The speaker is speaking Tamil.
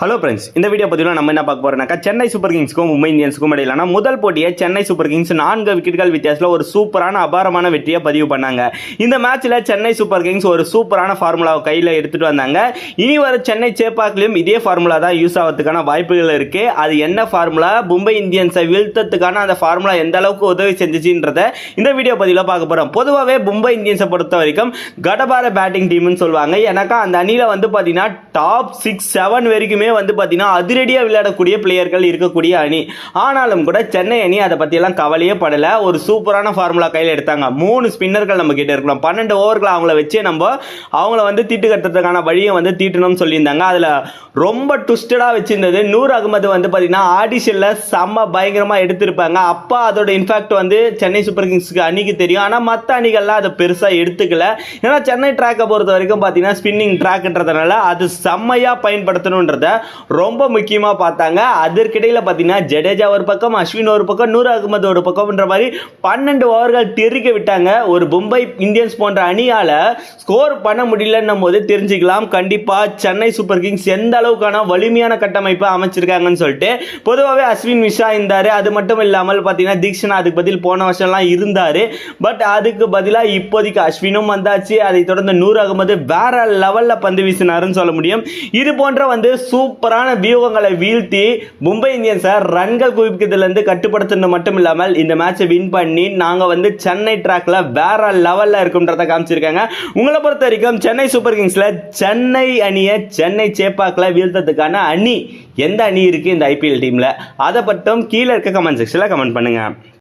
ஹலோ ஃப்ரெண்ட்ஸ் இந்த வீடியோ பதிவில் நம்ம என்ன பார்க்க போறோம்னாக்கா சென்னை சூப்பர் கிங்ஸ்க்கும் மும்பை இந்தியன்ஸுக்கும் இடையிலான முதல் போட்டியை சென்னை சூப்பர் கிங்ஸ் நான்கு விக்கெட்டுகள் வித்தியாசத்தில் ஒரு சூப்பரான அபாரமான வெற்றியை பதிவு பண்ணாங்க. இந்த மேட்ச்சில் சென்னை சூப்பர் கிங்ஸ் ஒரு சூப்பரான ஃபார்முலாவை கையில் எடுத்துகிட்டு வந்தாங்க. இனி வர சென்னை சேப்பாக்லையும் இதே ஃபார்முலா தான் யூஸ் ஆகிறதுக்கான வாய்ப்புகள் இருக்குது அது என்ன ஃபார்முலா மும்பை இந்தியன்ஸை வீழ்த்தத்துக்கான அந்த ஃபார்முலா எந்த அளவுக்கு உதவி செஞ்சுச்சுன்றத இந்த வீடியோ பதிவில் பார்க்க போகிறோம் பொதுவாகவே மும்பை இந்தியன்ஸை பொறுத்த வரைக்கும் கடபார பேட்டிங் டீம்னு சொல்லுவாங்க. எனக்கா அந்த அணியில் வந்து பார்த்தீங்கன்னா டாப் சிக்ஸ் செவன் வரைக்குமே வந்து பார்த்தீங்கன்னா அதிரடியாக விளையாடக்கூடிய பிளேயர்கள் இருக்கக்கூடிய அணி. ஆனாலும் கூட சென்னை அணி அதை பற்றியெல்லாம் கவலையே படலை. ஒரு சூப்பரான ஃபார்முலா கையில் எடுத்தாங்க. மூணு ஸ்பின்னர்கள் நம்ம கிட்ட இருக்கலாம் பன்னெண்டு ஓவர்களை அவங்கள வச்சே நம்ம அவங்கள வந்து தீட்டு கட்டுறதுக்கான வழியை வந்து தீட்டணும்னு சொல்லியிருந்தாங்க. அதில் ரொம்ப ட்விஸ்டடாக வச்சிருந்தது. நூர் அகமது வந்து பார்த்தீங்கன்னா ஆடிஷனில் செம்ம பயங்கரமாக எடுத்திருப்பாங்க. அப்போ அதோட இன்ஃபேக்ட் வந்து சென்னை சூப்பர் கிங்ஸ்க்கு அணிக்கு தெரியும். ஆனால் மற்ற அணிகள்லாம் அதை பெருசாக எடுத்துக்கல. ஏன்னா சென்னை ட்ராக்கை பொறுத்த வரைக்கும் பார்த்தீங்கன்னா ஸ்பின்னிங் ட்ராக்ன்றதுனால அது செம்மையாக பயன்படுத்தணுன்றத ரொம்ப முக்கியமாக பார்த்தாங்க. அதற்கிடையில் பார்த்தீங்கன்னா ஜடேஜா ஒரு பக்கம் அஸ்வின் ஒரு பக்கம் நூர் அகமது ஒரு பக்கம்ன்ற மாதிரி பன்னெண்டு ஓவர்கள் தெரிக்க விட்டாங்க. ஒரு மும்பை இந்தியன்ஸ் போன்ற அணியால் ஸ்கோர் பண்ண முடியலன்னும் போது தெரிஞ்சுக்கலாம். கண்டிப்பாக சென்னை சூப்பர் கிங்ஸ் எந்த அளவுக்கான வலிமையான கட்டமைப்பை அமைச்சிருக்காங்கன்னு சொல்லிட்டு பொதுவாகவே அஸ்வின் விஷா இருந்தார். அது மட்டும் இல்லாமல் பார்த்தீங்கன்னா தீக்ஷனா அதுக்கு பதில் போன வருஷம்லாம் இருந்தார். பட் அதுக்கு பதிலாக இப்போதைக்கு அஸ்வினும் வந்தாச்சு. அதை தொடர்ந்து நூர் அகமது வேற லெவலில் பந்து வீசினாருன்னு சொல்ல முடியும். இது போன்ற வந்து சூப்பரான வியூகங்களை வீழ்த்தி மும்பை இந்தியன்ஸை ரன்கள் குவிக்கிறதுலேருந்து கட்டுப்படுத்துறது மட்டும் இல்லாமல் இந்த மேட்சை வின் பண்ணி நாங்கள் வந்து சென்னை ட்ராக்ல வேற லெவலில் இருக்கும்ன்றத காமிச்சிருக்காங்க. உங்களை பொறுத்த வரைக்கும் சென்னை சூப்பர் கிங்ஸில் சென்னை அணியை சென்னை சேப்பாக்கில் வீழ்த்ததுக்கான அணி எந்த அணி இருக்குது இந்த ஐபிஎல் டீமில் அதை பற்றும் கீழே இருக்க கமெண்ட் செக்ஷனில் கமெண்ட் பண்ணுங்கள்